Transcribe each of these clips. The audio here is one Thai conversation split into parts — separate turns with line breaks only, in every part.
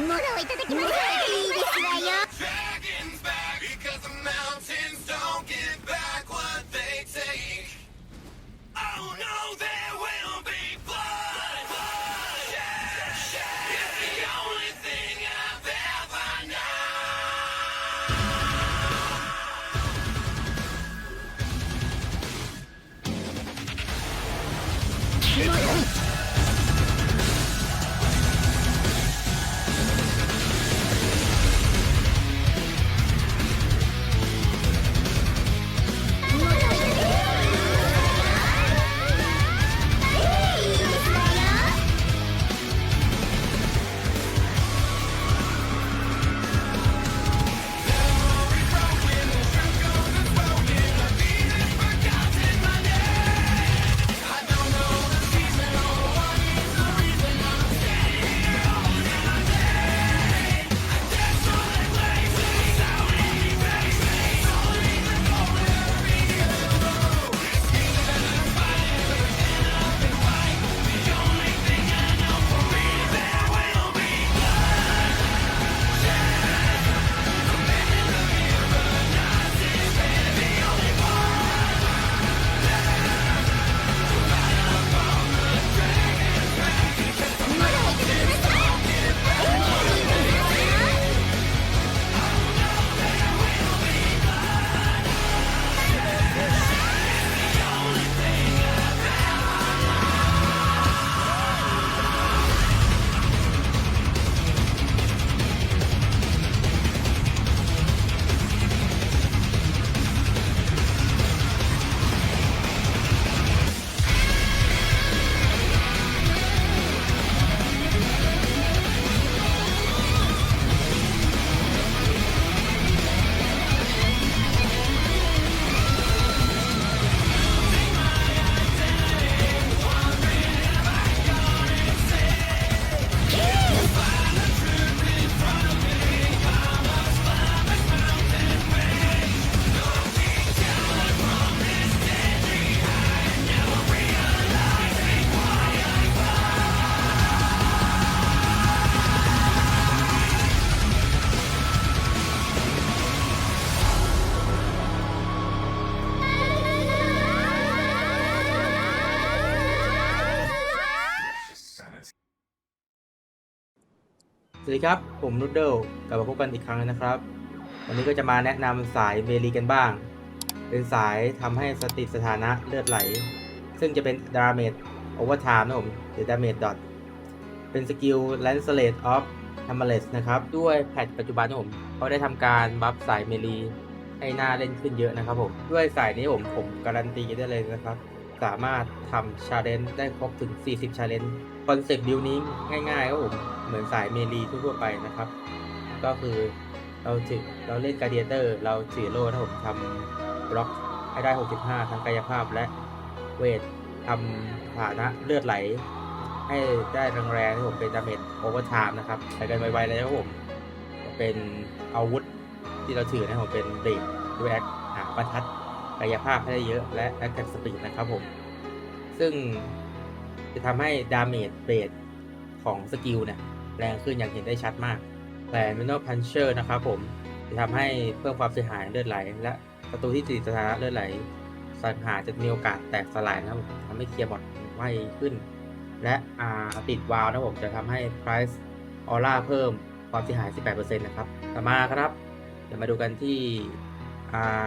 ものをいただきましょう
สวัสดีครับ ผมนูดเดิลกลับมาพบกันอีกครั้งนะครับ วันนี้ก็จะมาแนะนำสายเมลีกันบ้าง เป็นสายทำให้สติสถานะเลือดไหล ซึ่งจะเป็นดาเมจโอเวอร์ไทม์นะผมหรือดาเมจดอทเป็นสกิล l a n c e l a t of h a m m e r l e s s นะครับ ด้วยแพทปัจจุบันผมเขาได้ทำการบัฟสายเมลีให้หน้าเล่นขึ้นเยอะนะครับผม ด้วยสายนี้ผมผมการันตีได้เลยนะครับ สามารถทำชาเลนจ์ได้ครบถึง 40ชาเลนจ์คอนเซ็ปต์บิวนี้ง่ายๆครับผมเหมือนสายเมลีทั่วไปนะครับ ก็คือเราถือเราเล่นการเดียเตอร์เราถือโล่ถ้าผมทำบล็อกให้ได้ 65 ทั้งกายภาพและเวททำฐานะเลือดไหล ให้ได้แรงๆที่ผมเป็นดาเมจโอเวอร์ไทม์นะครับไปกันไวๆเลยนะครับผมเป็นอาวุธที่เราถือนะผมเป็นเบรกด้วยแอคหาประทัด กายภาพให้ได้เยอะและแอคแท็กสปีดนะครับผม ซึ่งจะทำให้ดาเมจเบสของสกิลเนี่ยแรงขึ้นอย่างเห็นได้ชัดมาก แต่ m i n o Puncher นะครับผม จะทำให้เพิ่มความเสียหายเลือดไหล และประตูที่ติดสถานะเลือดไหลสังหารจะมีโอกาสแตกสลายนะครับผมทำให้เคลียร์บอทไวขึ้น และอาติดวาล์วนะผมจะทำให้ Price Aura เพิ่มความเสียหาย 18%นะครับ ต่อมาครับ เดี๋ยวมาดูกันที่อ่า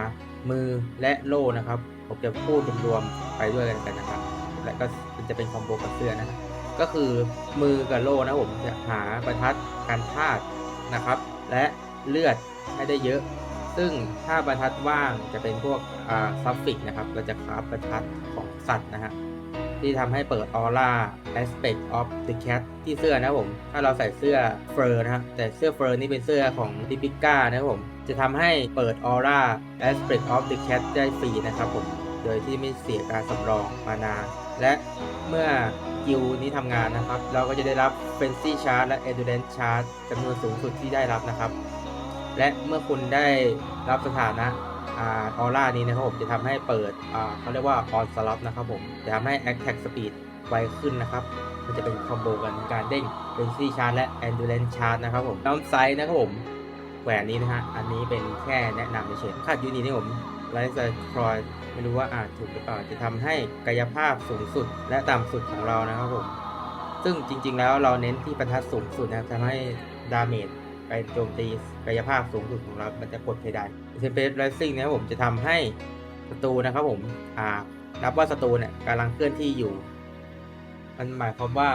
มือและโล่นะครับ ผมจะพูดรวมๆไปด้วยกันนะครับ และก็จะเป็นคอมโบกับเสื้อนะครับก็คือมือกับโล่นะผมจะหาประทัดการธาตุนะครับ และเลือดให้ได้เยอะ ซึ่งถ้าบรรทัดว่างจะเป็นพวกอ่าซัฟฟิกนะครับ เราจะคราฟบรรทัดของสัตว์นะฮะที่ทำให้เปิดออร่า aspect of the cat ที่เสื้อนะผม ถ้าเราใส่เสื้อเฟอร์นะฮะแต่เสื้อเฟอร์นี่เป็นเสื้อของดิปิก้านะครับผม จะทำให้เปิดออร่า aspect of the cat ได้ฟรีนะครับผม โดยที่ไม่เสียการสำรองมานา และเมื่อกิลนี้ทำงานนะครับ เราก็จะได้รับ Frenzy Charge และ Endurance Charge จำนวนสูงสุดที่ได้รับนะครับ และเมื่อคุณได้รับสถานะออร่านี้นะครับผมจะทำให้เปิดเขาเรียกว่า on slot นะครับผม จะทำให้ attack speed ไวขึ้นนะครับ มันจะเป็นคอมโบกันการเด้งเป็นซีชาร์และ endurance charge นะครับผมน้ำไซส์นะครับผม แหวนนี้นะฮะ อันนี้เป็นแค่แนะนำเฉยๆคาดยูนิตนี่ผมไลท์ไซครอยไม่รู้ว่าอ่านถูกหรือเปล่า จะทำให้กายภาพสูงสุดและต่ำสุดของเรานะครับผม ซึ่งจริง ๆ แล้วเราเน้นที่ประทัดสูงสุดนะครับทำให้ดาเมจไปโจมตีกายภาพสูงสุดของเรา มันจะปลดเพดานเทมเพลตไรซิ่งนะครับผมจะทำให้ศัตรูนะครับผม อ่า นับว่าศัตรูเนี่ยกำลังเคลื่อนที่อยู่ มันหมายความว่า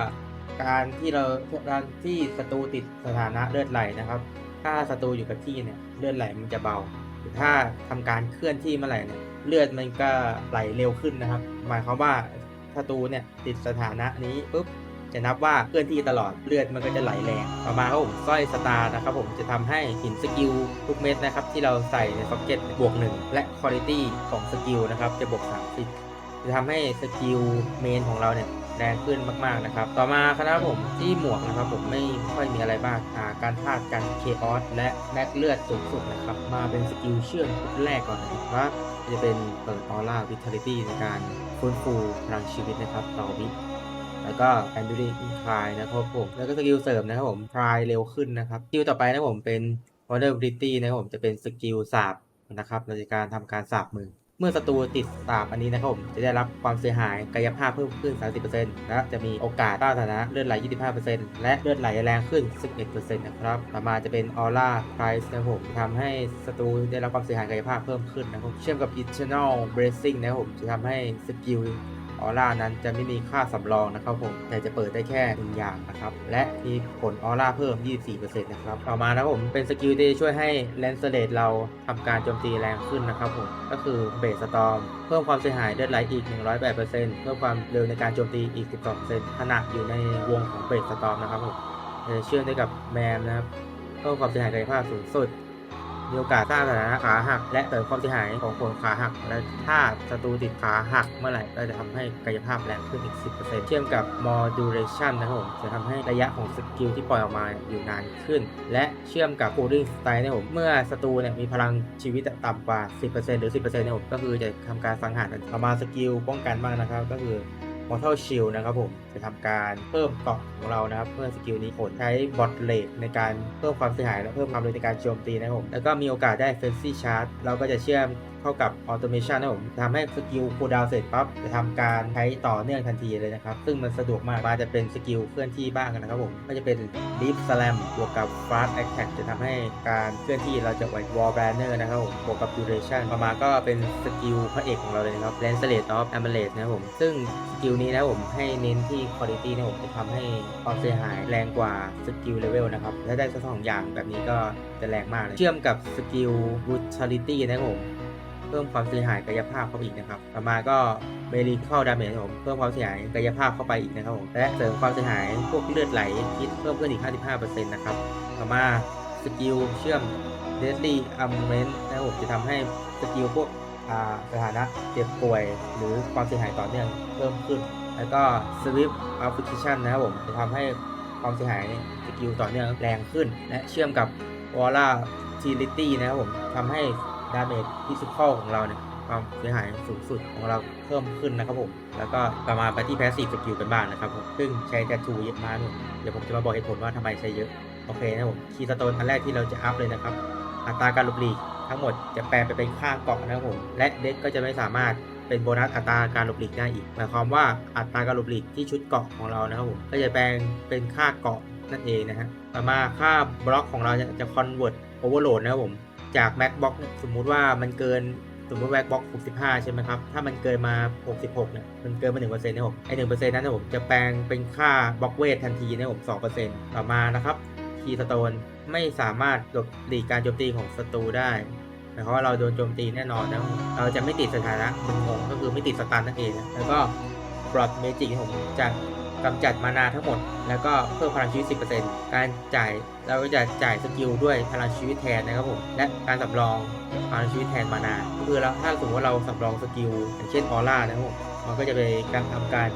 การที่เราการที่ศัตรูติดสถานะเลือดไหลนะครับ ถ้าศัตรูอยู่กับที่เนี่ยเลือดไหลมันจะเบา ถ้าทำการเคลื่อนที่เมื่อไหร่เนี่ยเลือดมันก็ไหลเร็วขึ้นนะครับ หมายความว่าศัตรูเนี่ยติดสถานะนี้ปุ๊บจะนับว่าเคลื่อนที่ตลอดเลือดมันก็จะไหลแรงต่อมาครับผมสร้อยสตาร์นะครับผมจะทำให้หินสกิลทุกเม็ดนะครับที่เราใส่ในซ็อกเก็ตบวกหนึ่งและคุณภาพของสกิลนะครับจะบวก30จะทำให้สกิลเมนของเราเนี่ย แรงขึ้นมากๆนะครับ ต่อมาคณะผมที่หมวกนะครับ ผมไม่ค่อยมีอะไรมากอ่าการธาตุการเคออสและแม็กเลือดสูงสุดนะครับ มาเป็นสกิลเชื่อมชุดแรกก่อนนะครับว่าจะเป็นเปิดออร่าวิทาลิตี้ในการฟื้นฟูพลังชีวิตนะครับ ต่อวิแล้วก็แอนดูริอินคลายนะครับผม แล้วก็สกิลเสริมนะครับผมคลายเร็วขึ้นนะครับสกิลต่อไปนะครับผมเป็น w a n d e r a b i l i t y นะครับผมจะเป็นสกิลสาบนะครับในการทำการสาบมือ เมื่อศัตรูติดสาบอันนี้นะครับผมจะได้รับความเสียหายกายภาพเพิ่มขึ้น 30%และจะมีโอกาสต้านทานะเลือดไหล 25%และเลือดไหลแรงขึ้น 11%นะครับต่อมาจะเป็นออร่าไพรส์นะครับผมทำให้ศัตรูได้รับความเสียหายกายภาพเพิ่มขึ้นนะครับเชื่อมกับ Eternal Bracing นะครับผมจะทำให้สกิล ออร่านั้นจะไม่มีค่าสำรองนะครับผมแต่จะเปิดได้แค่หนึ่งอย่างนะครับและมีผลออร่าเพิ่ม 24%นะครับต่อมานะครับผมเป็นสกิลที่ช่วยให้แลนสเลดเราทำการโจมตีแรงขึ้นนะครับผมก็คือเบสสตอมเพิ่มความเสียหายเลือดไหลอีก 108%เพิ่มความเร็วในการโจมตีอีก 12%ขณะอยู่ในวงของเบสสตอมนะครับผมเชื่อมได้กับแมมนะครับเพิ่มความเสียหายกายภาพสูงสุด มีโอกาสสร้างสถานะขาหัก และเสริมความเสียหายของคนขาหัก และถ้าศัตรูติดขาหักเมื่อไหร่ก็จะทำให้กายภาพแรงขึ้นอีก 10%เชื่อมกับ modulation นะครับผมจะทำให้ระยะของสกิลที่ปล่อยออกมาอยู่นานขึ้น และเชื่อมกับ cooling style นะครับผมเมื่อศัตรูเนี่ยมีพลังชีวิตต่ำกว่า 10%หรือ 10%นะครับผมก็คือจะทำการสังหารต่อมาสกิลป้องกันบ้างนะครับ ก็คือ Mortal Shield นะครับผมจะทำการเพิ่มเกราะของเรานะครับเพื่อสกิลนี้ผลใช้บอทเลกในการเพิ่มความเสียหายและเพิ่มความเร็วในการโจมตีนะครับผมแล้วก็มีโอกาสได้ Fancy Charge เราก็จะเชื่อม เข้ากับ Automation นะครับผมทำให้สกิลคูลดาวเสร็จปั๊บจะทำการใช้ต่อเนื่องทันทีเลยนะครับ ซึ่งมันสะดวกมากมาจะเป็นสกิลเคลื่อนที่บ้างนะครับผมก็จะเป็น Deep Slam บวกกับ Fast Attack จะทำให้การเคลื่อนที่เราจะไหว Wall Banner นะครับผมบวกกับ Duration ต่อมาก็เป็นสกิลพระเอกของเราเลยนะครับ Lanceret of Amulet นะครับผมซึ่งสกิลนี้นะผมให้เน้นที่ Quality นะครับผมจะทำให้ความเสียหายแรงกว่าสกิลเลเวลนะครับถ้าได้สักสองอย่างแบบนี้ก็จะแรงมากเลยเชื่อมกับสกิล Brutality นะครับผม พิ่มความเสียหายกายภาพเข้าไปอีกนะครับต่อมาก็เมลิเข้าดาเมจผมเพิ่มความเสียหายกายภาพเข้าไปอีกนะครับผมและเสริมความเสียหายพวกเลือดไหลคิดเพิ่มขึ้นอีก 55%นะครับต่อมาสกิลเชื่อม Deadly Augment นะครับผมจะทำให้สกิลพวกอาสถานะเจ็บป่วยหรือความเสียหายต่อเนื่องเพิ่มขึ้น แล้วก็ Swift Application นะครับผมจะทำให้ความเสียหายสกิลต่อเนื่องแรงขึ้น และเชื่อมกับ Aura Utility นะครับผมทำให้ ดาเมจฟิสิกอของเราเนี่ยความเสียหายสูงสุดของเราเพิ่มขึ้นนะครับผม แล้วก็ต่อมาไปที่แพสซีฟสกิลกันบ้างนะครับผม ซึ่งใช้แททูเยอะมากเดี๋ยวผมจะมาบอกเหตุผลว่าทำไมใช้เยอะ โอเคนะผมคีย์สโตนอันแรกที่เราจะอัพเลยนะครับ อัตราการหลบหลีกทั้งหมดจะแปลไปเป็นค่าเกาะนะครับผม และเด็กก็จะไม่สามารถเป็นโบนัสอัตราการหลบหลีกได้อีก หมายความว่าอัตราการหลบหลีกที่ชุดเกาะของเรานะครับผม ก็จะแปลงเป็นค่าเกาะนั่นเองนะฮะ ต่อมาค่าบล็อกของเราจะจะคอนเวิร์ตโอเวอร์โหลดนะครับผม จากแม็กบ็อกสมมุติว่ามันเกินสมมติแม็กบ็อก65 ใช่ไหมครับ ถ้ามันเกินมา 66 เนี่ย มันเกินมา1%นะผมไอ้1%นั้นนะผมจะแปลงเป็นค่าบล็อกเวททันทีนะผม 2%ต่อมานะครับคีย์สโตนไม่สามารถหลบหลีกการโจมตีของศัตรูได้หมายความว่าเราโดนโจมตีแน่นอนนะเราจะไม่ติดสถานะมึนงงก็คือไม่ติดสตันนั่นเอง แล้วก็บลอดเมจิกผมจะก กำจัดมานาทั้งหมด แล้วก็เพิ่มพลังชีวิต 10%การจ่ายเราก็จะจ่ายสกิลด้วยพลังชีวิตแทนนะครับผมและการสำรองพลังชีวิตแทนมานาคือเราถ้าสมมติว่าเราสำรองสกิลอย่างเช่นออร่านะครับผมมันก็จะเป็นการทำการ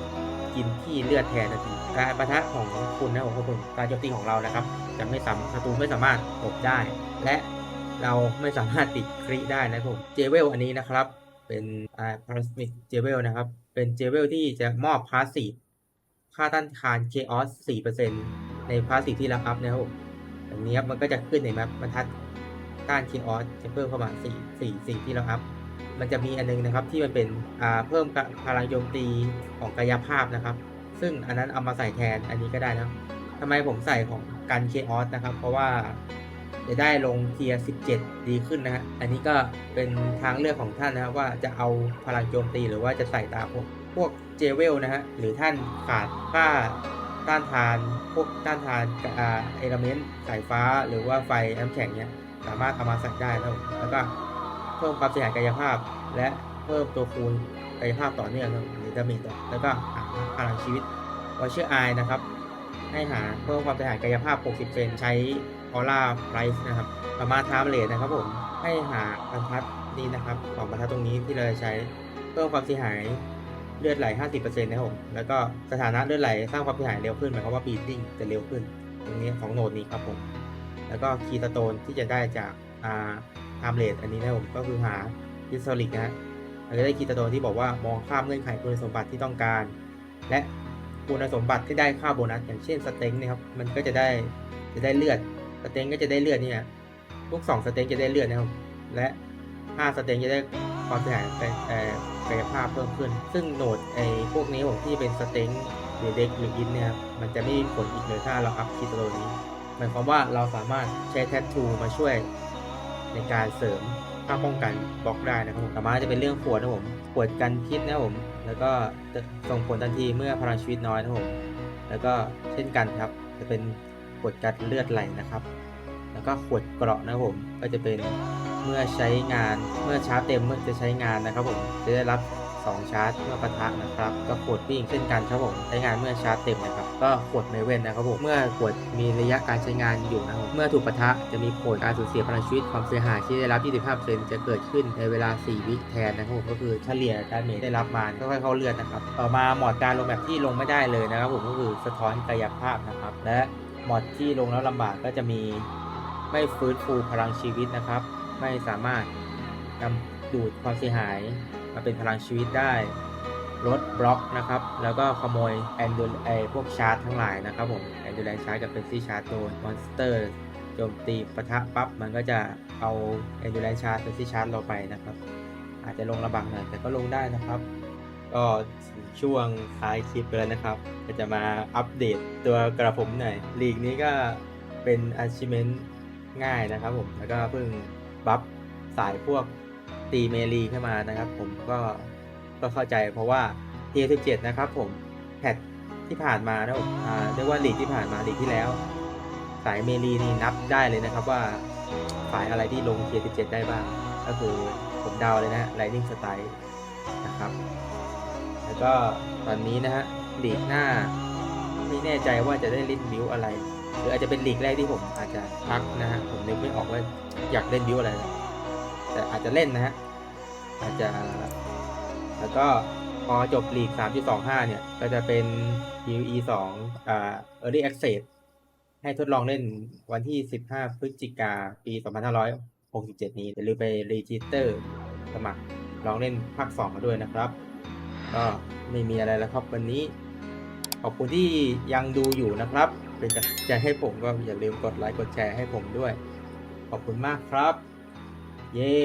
กินที่เลือดแทนทันทีการประทะของคุณนะครับของคุณการโจมตีของเรานะครับ จะไม่สามศัตรูไม่สามารถหลบได้ และเราไม่สามารถติดคริได้นะครับผมเจเวลอันนี้นะครับ เป็นอ่าพาราสมิกเจเวลนะครับ เป็นเจเวลที่จะมอบพาสซีฟ ค่าต้านทาน Chaos 4%ในพาสซีฟที่เราอัพนะครับผมอย่างนี้ครับมันก็จะขึ้นในแมปบรรทัดต้าน Chaos จะเพิ่มเข้ามา4 4สิ่งที่เราอัพมันจะมีอันนึงนะครับที่มันเป็นอ่าเพิ่มพลังโจมตีของกายภาพนะครับ ซึ่งอันนั้นเอามาใส่แทนอันนี้ก็ได้นะทำไมผมใส่ของกันเคออสนะครับ เพราะว่าจะได้ลงเทียร์17 ดีขึ้นนะฮะ อันนี้ก็เป็นทางเลือกของท่านนะครับว่าจะเอาพลังโจมตีหรือว่าจะใส่ตาม พวกเจเวลนะฮะ หรือท่านขาดค่าต้านทาน พวกต้านทานอ่าเอลเมนต์สายฟ้า หรือว่าไฟน้ำแข็งเนี้ยสามารถเอามาใส่ได้นะครับแล้วก็เพิ่มความเสียหายกายภาพ และเพิ่มตัวคูณกายภาพต่อเนื่องครับหรือดาเมจแล้วก็หาพลังชีวิตวอเชอร์ไอนะครับให้หาเพิ่มความเสียหายกายภาพ 60 เซนใช้ออร่าไ i ส์นะครับประมาณไทม์เลทนะครับผมให้หาบรรทัดนี้นะครับของบรรทัดตรงนี้ที่เราจะใช้เพิ่มความเสียหาย เลือดไหล 50%นะครับผม แล้วก็สถานะเลือดไหลสร้างความเสียหายเร็วขึ้นหมายความว่าบีดดิ้งจะเร็วขึ้น ตรงนี้ของโนดนี้ครับผม แล้วก็คีย์สโตนที่จะได้จากอ่าไทม์เลทอันนี้นะผมก็คือหาฮิสโตริกนะฮะเราจะได้คีย์สโตนที่บอกว่ามองข้ามเงื่อนไขคุณสมบัติที่ต้องการ และคุณสมบัติที่ได้ค่าโบนัสอย่างเช่นสเต็งนี่ยครับ มันก็จะได้จะได้เลือด สเต็งก็จะได้เลือดนี่ยทุก2สเต็งจะได้เลือดนะครับ และ5สเต็งจะได้ความเสียหายไป กายภาพเพิ่มขึ้น ซึ่งโหนดไอ้พวกนี้ผมที่เป็นสเต็งหรือเด็กหรืออินเนี่ยครับมันจะไม่มีผลอีกเลยถ้าเราอัพคีย์สโตนี้หมายความว่าเราสามารถใช้แทททูมาช่วยในการเสริมค่าป้องกันบล็อกได้นะครับผมต่อมาจะเป็นเรื่องขวดนะผมขวดกันพิษนะผม แล้วก็ส่งผลทันทีเมื่อพลังชีวิตน้อยนะผม แล้วก็เช่นกันครับ จะเป็นขวดกันเลือดไหลนะครับ แล้วก็ขวดเกราะนะผม ก็จะเป็น เมื่อใช้งานเมื่อชาร์จเต็มเมื่อจะใช้งานนะครับผมจะได้รับ2ชาร์จเมื่อปะทะนะครับก็ขวดวิ่งเช่นกันครับผมใช้งานเมื่อชาร์จเต็มนะครับก็ขวดเมเว่นนะครับผมเมื่อขวดมีระยะการใช้งานอยู่นะครับเมื่อถูกปะทะจะมีผลการสูญเสียพลังชีวิตความเสียหายที่ได้รับ 25%จะเกิดขึ้นในเวลา 4 วิแทนนะครับผมก็คือเฉลี่ยดาเมจได้รับมาค่อยๆเข้าเลือดนะครับต่อมาหมอดการลงแบบที่ลงไม่ได้เลยนะครับผมก็คือสะท้อนกายภาพนะครับและหมอดที่ลงแล้วลำบากก็จะมีไม่ฟื้นฟูพลังชีวิตนะครับ ไม่สามารถนำดูดความเสียหายมาเป็นพลังชีวิตได้ลดบล็อกนะครับ แล้วก็ขโมยแอนดูไอพวกชาร์จทั้งหลายนะครับผมแอนดูแลชาร์จกับเฟซี่ชาร์จโดนมอนสเตอร์โจมตีปะทะปั๊บ มันก็จะเอาแอนดูแลชาร์จเฟซี่ชาร์จเราไปนะครับ อาจจะลงลำบากหน่อยแต่ก็ลงได้นะครับ ก็ช่วงท้ายคลิปแล้วนะครับ ก็จะมาอัปเดตตัวกระผมหน่อยลีกนี้ก็เป็น achievement ง่ายนะครับผมแล้วก็เพิ่ง บัฟสายพวกตีเมลีขึ้นมานะครับ ผมก็ก็เข้าใจเพราะว่า t 17 นะครับผมแพทที่ผ่านมานะผมอ่าเรียกว่าลีกที่ผ่านมาลีกที่แล้ว สายเมลีนี่นับได้เลยนะครับว่าสายอะไรที่ลง t 17ได้บ้าง ก็คือผมเดาเลยนะ Lightning Strike นะครับ แล้วก็ตอนนี้นะฮะลีกหน้าไม่แน่ใจว่าจะได้เล่นบิวอะไร หรืออาจจะเป็นลีกแรกที่ผมอาจจะพักนะฮะผมนึกไม่ออกว่าอยากเล่นบิวอะไรนะแต่อาจจะเล่นนะฮะอาจจะ แล้วก็พอจบลีก 3.25 เนี่ย ก็จะเป็น PVE 2อ่า Early Access ให้ทดลองเล่นวันที่ 15 พฤศจิกาปี 2567 นี้อย่าลืมไปรีจิสเตอร์สมัครลองเล่นภาค2มาด้วยนะครับ ก็ไม่มีอะไรแล้วครับวันนี้ ขอบคุณที่ยังดูอยู่นะครับ เป็นกำลังใจให้ผมก็อย่าลืมกดไลค์กดแชร์ให้ผมด้วย ขอบคุณมากครับ เย้